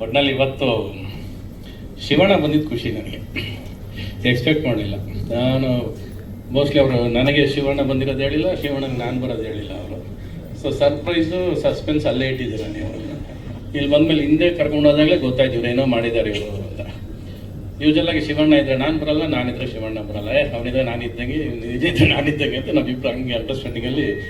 ಒಟ್ನಲ್ಲಿ ಇವತ್ತು ಶಿವಣ್ಣ ಬಂದಿದ್ದು ಖುಷಿ ನನಗೆ. ಎಕ್ಸ್ಪೆಕ್ಟ್ ಮಾಡಲಿಲ್ಲ. ನಾನು ಮೋಸ್ಟ್ಲಿ ಅವರು ನನಗೆ ಶಿವಣ್ಣ ಬಂದಿರೋದು ಹೇಳಿಲ್ಲ ಶಿವಣ್ಣಗೆ ನಾನು ಬರೋದು ಹೇಳಿಲ್ಲ ಅವರು. ಸೊ ಸರ್ಪ್ರೈಸು ಸಸ್ಪೆನ್ಸ್ ಅಲ್ಲೇ ಇಟ್ಟಿದ್ದೀರ ನೀವು. ಇಲ್ಲಿ ಬಂದಮೇಲೆ ಹಿಂದೆ ಕರ್ಕೊಂಡು ಹೋದಾಗಲೇ ಗೊತ್ತಾಯ್ತು ಇವ್ರು ಏನೋ ಮಾಡಿದ್ದಾರೆ ಇವರು ಅಂತ. ಯೂಶಲಾಗಿ ಶಿವಣ್ಣ ಇದ್ರೆ ನಾನು ಬರಲ್ಲ ನಾನಿದ್ರೆ ಶಿವಣ್ಣ ಬರಲ್ಲ. ಏ, ಅವನಿದ್ರೆ ನಾನಿದ್ದಂಗೆ ಇದ್ರೆ ನಾನಿದ್ದಂಗೆ ಅಂತ ಇಬ್ಬರು ಹಂಗೆ ಅಂಡರ್ಸ್ಟ್ಯಾಂಡಿಂಗಲ್ಲಿ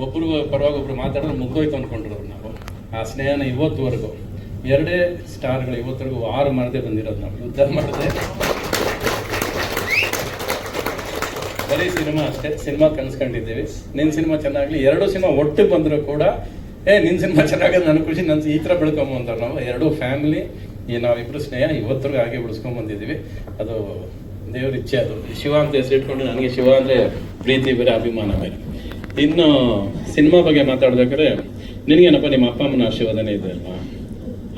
ಒಬ್ಬರು ಪರವಾಗಿ ಒಬ್ರು ಮಾತಾಡಿದ್ರೆ ಮುಗ್ಗೋಯ್ತು ಅಂದ್ಕೊಂಡ್ರು ನಾವು. ಆ ಸ್ನೇಹನ ಇವತ್ತುವರೆಗೂ. ಎರಡೇ ಸ್ಟಾರ್ಗಳು ಇವತ್ತರೆಗೂ ಆರು ಮಾಡದೆ ಬಂದಿರೋದು ನಾವು. ಯುದ್ಧ ಮಾಡದೆ. ಬರೀ ಸಿನಿಮಾ ಅಷ್ಟೇ, ಸಿನಿಮಾ ಕನ್ಸ್ಕೊಂಡಿದ್ದೀವಿ. ನಿನ್ನ ಸಿನಿಮಾ ಚೆನ್ನಾಗಲಿ, ಎರಡು ಸಿನಿಮಾ ಒಟ್ಟು ಬಂದರೂ ಕೂಡ, ಏ ನಿನ್ನ ಸಿನಿಮಾ ಚೆನ್ನಾಗಿದೆ ನನ್ನ ಖುಷಿ ನನ್ನ ಈ ಥರ ಬೆಳ್ಕೊಂಬ ನಾವು. ಎರಡು ಫ್ಯಾಮಿಲಿ, ಈ ನಾವಿಬ್ರು ಸ್ನೇಹ ಇವತ್ತರೆಗೂ ಹಾಗೆ ಉಳಿಸ್ಕೊಂಡ್ ಬಂದಿದ್ದೀವಿ. ಅದು ದೇವ್ರ ಇಚ್ಛೆ ಅದು. ಶಿವ ಅಂತ ಹೆಸರು ಇಟ್ಕೊಂಡು ನನಗೆ ಶಿವ ಅಂದರೆ ಪ್ರೀತಿ, ಬೇರೆ ಅಭಿಮಾನ ಬೇರೆ. ಇನ್ನು ಸಿನಿಮಾ ಬಗ್ಗೆ ಮಾತಾಡ್ಬೇಕಾದ್ರೆ, ನಿನಗೇನಪ್ಪ, ನಿಮ್ಮ ಅಪ್ಪ ಅಮ್ಮನ ಆಶೀರ್ವಾದನೇ ಇದೆ ಅಲ್ವಾ?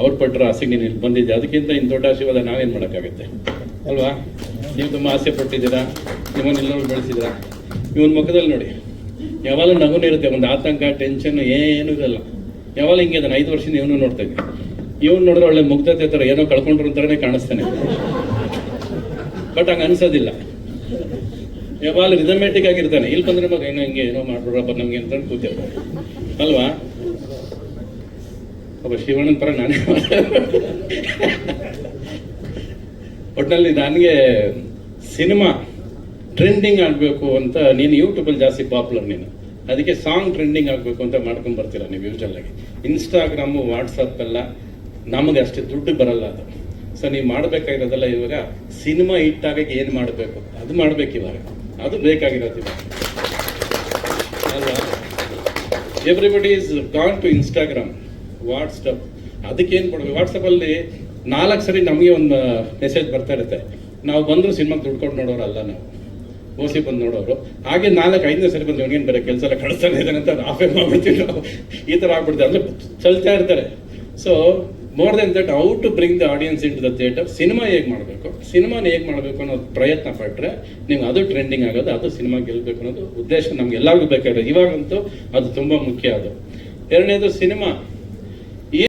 ಅವ್ರು ಪಟ್ಟರ ಆಸೆಗೆ ನೀನು ಇಲ್ಲಿ ಬಂದಿದ್ದೆ ಅದಕ್ಕಿಂತ ಇನ್ನು ದೊಡ್ಡ ಆಶೀರ್ವಾದ ನಾವೇನು ಮಾಡೋಕ್ಕಾಗುತ್ತೆ? ಅಲ್ವಾ? ನೀವು ತುಂಬ ಆಸೆ ಪಟ್ಟಿದ್ದೀರಾ? ನಿಮ್ಮನ್ನು ಎಲ್ಲರೂ ಬೆಳೆಸಿದ್ದೀರಾ? ಇವನ್ ಮುಖದಲ್ಲಿ ನೋಡಿ. ಯಾವಾಗಲೂ ನಗುನೇ ಇರುತ್ತೆ, ಒಂದು ಆತಂಕ ಟೆನ್ಷನ್ ಏನೂ ಇರಲ್ಲ. ಯಾವಾಗ ಹಿಂಗೆ ಅದನ್ನು ಐದು ವರ್ಷದಿಂದ ಇವನು ನೋಡ್ತಾ ಇದ್ದೆ. ಇವ್ನು ನೋಡಿದ್ರೆ ಒಳ್ಳೆ ಮುಗ್ಧತೆ ಥರ ಏನೋ ಕಳ್ಕೊಂಡ್ರು ಅಂತಾನೆ ಕಾಣಿಸ್ತಾನೆ. ಬಟ್ ಹಂಗೆ ಅನ್ಸೋದಿಲ್ಲ. ಯಾವಾಗ ರಿದಮೆಟಿಕ್ ಆಗಿರ್ತಾನೆ ಇಲ್ಲಿ ಬಂದ್ರೆ ಮಗ ಏನೋ ಹಿಂಗೆ ಏನೋ ಮಾಡ್ಬಿಡ್ರಪ್ಪ, ನಮ್ಗೆ ಅಂತ ಕೂತಿರ್ತಾರೆ ಅಲ್ವಾ? ಒಬ್ಬ ಶಿವಣ್ಣನ ಪರ ನಾನೇ ಒಟ್ಟಿನಲ್ಲಿ ನನಗೆ ಸಿನಿಮಾ ಟ್ರೆಂಡಿಂಗ್ ಆಗಬೇಕು ಅಂತ ನೀನು ಯೂಟ್ಯೂಬಲ್ಲಿ ಜಾಸ್ತಿ ಪಾಪ್ಯುಲರ್ ನೀನು. ಅದಕ್ಕೆ ಸಾಂಗ್ ಟ್ರೆಂಡಿಂಗ್ ಆಗಬೇಕು ಅಂತ ಮಾಡ್ಕೊಂಡು ಬರ್ತೀರ ನೀವು ಯೂಶಲಾಗಿ ಇನ್ಸ್ಟಾಗ್ರಾಮು ವಾಟ್ಸಪ್ ಎಲ್ಲ ನಮಗೆ ಅಷ್ಟು ದುಡ್ಡು ಬರಲ್ಲ ಅದು. ಸೊ ನೀವು ಮಾಡಬೇಕಾಗಿರೋದೆಲ್ಲ ಇವಾಗ ಸಿನಿಮಾ ಹಿಟ್ಟಾಗಕ್ಕೆ ಏನು ಮಾಡಬೇಕು? ಅದು ಮಾಡಬೇಕು ಇವಾಗ. ಅದು ಬೇಕಾಗಿರೋದು ಇವಾಗ. ಅಲ್ವಾ? Everybody is gone to Instagram WhatsApp ಅದಕ್ಕೇನು ಕೊಡಬೇಕು ವಾಟ್ಸಪ್ಪಲ್ಲಿ ನಾಲ್ಕು ಸರಿ ನಮಗೆ ಒಂದು ಮೆಸೇಜ್ ಬರ್ತಾ ಇರುತ್ತೆ. ನಾವು ಬಂದರೂ ಸಿನಿಮಾಗೆ ದುಡ್ಕೊಂಡು ನೋಡೋರು ನೋಡೋರಲ್ಲ ನಾವು. ಓಸಿ ಬಂದು ನೋಡೋರು. ಹಾಗೆ ನಾಲ್ಕು, ಐದನೇ ಸರಿ ಬಂದು ಅವ್ನಿಗೇನು ಬೇರೆ ಕೆಲಸ ಎಲ್ಲ ಕಳಿಸ್ತಾನೆ ಇದ್ದಾನೆ ಅಂತ ಆಫೇ ಮಾಡ್ಬಿಡ್ತೀವಿ ನಾವು. ಈ ಥರ ಆಗ್ಬಿಡ್ತೀವಿ ಅಂದರೆ ಚಲ್ತಾ ಇರ್ತಾರೆ. So more then that how to bring the audience into the theatre cinema ಹೇಗೆ ಮಾಡಬೇಕು? ಸಿನಿಮಾನ ಹೇಗೆ ಮಾಡಬೇಕು ಅನ್ನೋ ಪ್ರಯತ್ನ ಪಟ್ಟರೆ ನಿಮ್ಗೆ ಅದು ಟ್ರೆಂಡಿಂಗ್ ಆಗೋದು, ಅದು ಸಿನಿಮಾ ಗೆಲ್ಲಬೇಕು ಅನ್ನೋದು ಉದ್ದೇಶ ನಮ್ಗೆ ಎಲ್ಲರಿಗೂ ಬೇಕಾಗಿದೆ ಇವಾಗಂತೂ ಅದು ತುಂಬ ಮುಖ್ಯ ಅದು. ಎರಡನೇದು ಸಿನಿಮಾ.